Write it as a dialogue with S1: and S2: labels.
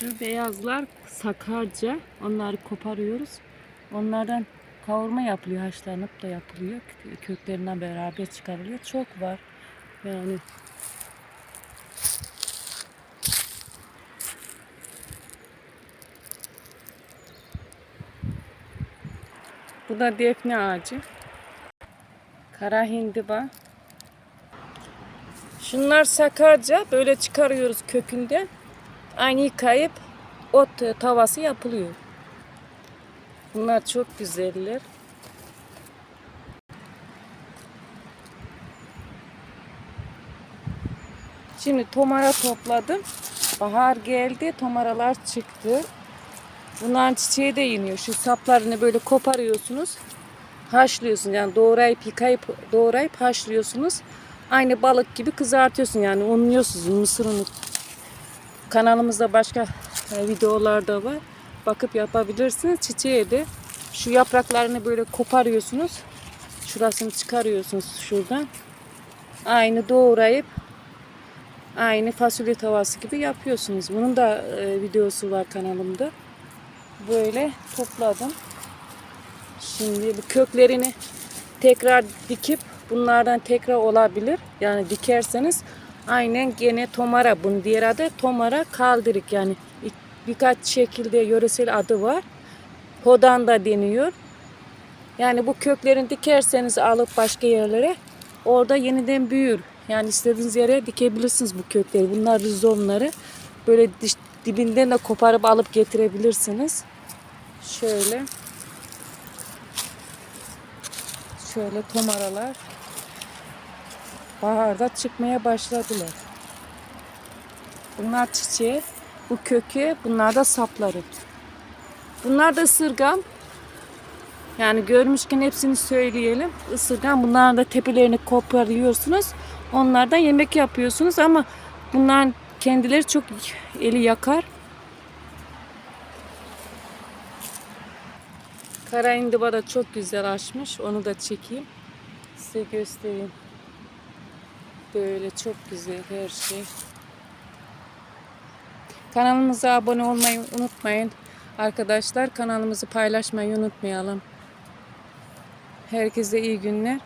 S1: Şu beyazlar sakarca. Onları koparıyoruz. Onlardan kavurma yapılıyor, haşlanıp da yapılıyor. Kö- Köklerinden beraber çıkarılıyor. Çok var. Yani Bu da defne ağacı. Kara hindiba. Şunlar sakarca böyle çıkarıyoruz kökünden. Aynı yıkayıp ot tavası yapılıyor. Bunlar çok güzeller. Şimdi tomara topladım. Bahar geldi, tomaralar çıktı. Bunların çiçeği de iniyor. Şu saplarını böyle koparıyorsunuz. Haşlıyorsun yani doğrayıp yıkayıp doğrayıp haşlıyorsunuz. Aynı balık gibi kızartıyorsun yani unluyorsunuz mısır unu. Kanalımızda başka e, videolar da var. Bakıp yapabilirsiniz. Çiçeği de şu yapraklarını böyle koparıyorsunuz. Şurasını çıkarıyorsunuz şuradan. Aynı doğrayıp aynı fasulye tavası gibi yapıyorsunuz. Bunun da e, videosu var kanalımda. Böyle topladım. Şimdi köklerini tekrar dikip bunlardan tekrar olabilir. Yani dikerseniz aynen gene tomara bunun diğer adı tomara kaldırık yani birkaç şekilde yöresel adı var. Hodan da deniyor. Yani bu köklerini dikerseniz alıp başka yerlere orada yeniden büyür. Yani istediğiniz yere dikebilirsiniz bu kökleri. Bunlar rizomları. Böyle dibinden de koparıp alıp getirebilirsiniz. Şöyle. Şöyle tomaralar. Baharda çıkmaya başladılar. Bunlar çiçeği. Bu kökü. Bunlar da sapları. Bunlar da ısırgan. Yani görmüşken hepsini söyleyelim. Isırgan bunların da tepelerini koparıyorsunuz. Onlardan yemek yapıyorsunuz ama bunların kendileri çok eli yakar. Kara indiba da çok güzel açmış. Onu da çekeyim. Size göstereyim. Böyle çok güzel her şey. Kanalımıza abone olmayı unutmayın. Arkadaşlar kanalımızı paylaşmayı unutmayalım. Herkese iyi günler.